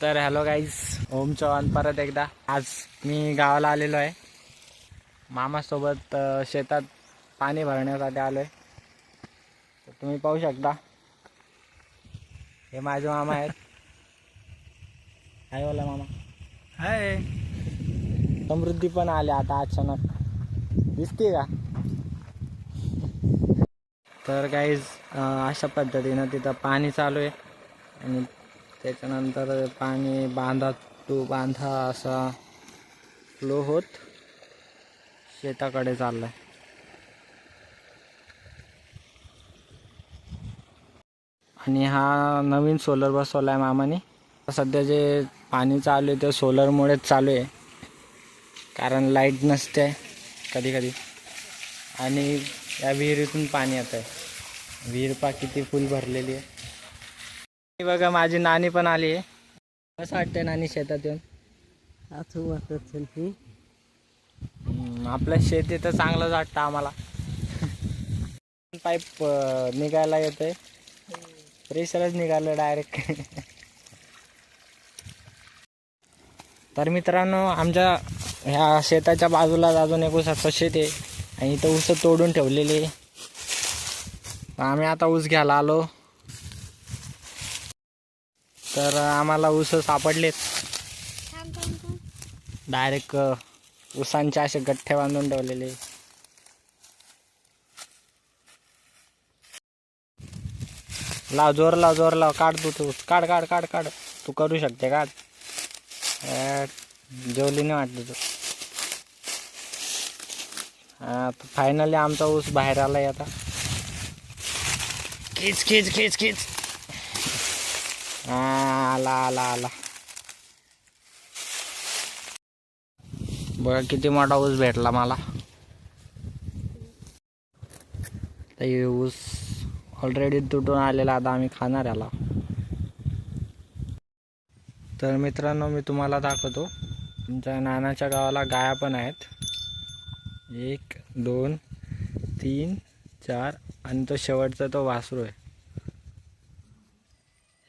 तर hello guys ओम चव्हाण परत एकदा. आज मी गावाला आलेलो आहे. मामासोबत शेतात पाणी भरण्यासाठी आलो आहे तर तुम्ही पाहू शकता. हे माझे मामा आहेत. काय बोला मामा. हाय. समृद्धी पण आले आता अचानक. दिसते का? तर गाईज अशा पद्धतीनं तिथं पाणी चालू आहे. आणि त्याच्यानंतर पाणी बांधा टू बांधा असा फ्लो होत. शेताकडे चाललाय. आणि हा नवीन सोलर बसवला आहे मामाने. सध्या जे पाणी चालू आहे ते सोलरमुळेच चालू आहे. कारण लाइट नसते कधी कधी. आणि या विहिरीतून पाणी येत आहे विहीर पा किती फुल भरलेली आहे. बघा माझी नानी पण आली आहे. कसं वाटतंय नानी शेतात येऊन. असं वाटत सेल्फी हम्म, आपलं शेती तर चांगलंच वाटतं आम्हाला. पाईप निघायला येतंय. प्रेशरच निघालं डायरेक्ट तर मित्रांनो आमच्या ह्या शेताच्या बाजूला अजून एक ऊसाचं शेत आहे. आणि इथं ऊस तोडून ठेवलेली आम्ही आता ऊस घ्यायला आलो. तर आम्हाला ऊस सापडलेत. डायरेक्ट ऊसांचे असे गठ्ठे बांधून ठेवलेले. लाव जोर लाव जोर लाव. काढ तू तू. काढ काढ काढ काढ. तू करू शकते काढ जेवली नाही वाटली तू फायनली आमचा ऊस बाहेर आलाय आता. खिच खिच खिच खिच. आला आला आला. बघा किती मोठा ऊस भेटला मला. तर ऊस ऑलरेडी तुटून आलेला आता आम्ही खाणार याला. तर मित्रांनो मी तुम्हाला दाखवतो. तुमच्या नानाच्या गावाला गाया पण आहेत. एक दोन तीन चार आणि तो शेवटचा तो वासरू आहे.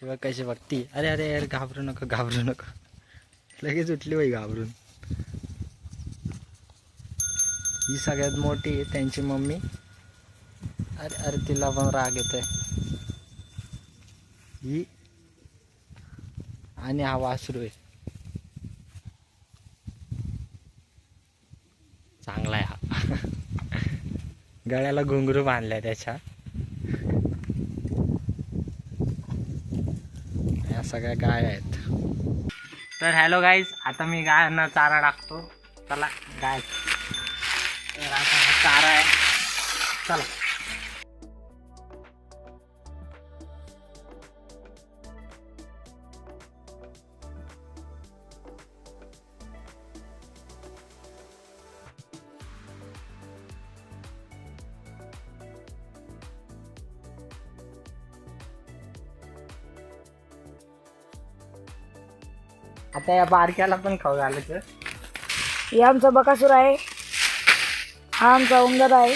हे बघ कशी बघती. अरे अरे अरे घाबरू नका घाबरू नका. लगेच उठली बाई घाबरून. ही सगळ्यात मोठी आहे त्यांची मम्मी. अरे अरे तिला पण राग येतोय. ही आणि हा वासरू आहे. चांगला आहे हा. गळ्याला घुंगरू बांधलाय त्याच्या या सगळ्या गाय आहेत. तर हॅलो गाईज आता मी गायांना चारा टाकतो. चला गाय. तर आता चारा आहे. चला. आता या बारक्याला पण खाऊ घालायचं. हे आमचा बकासूर आहे. हा आमचा उंदर आहे.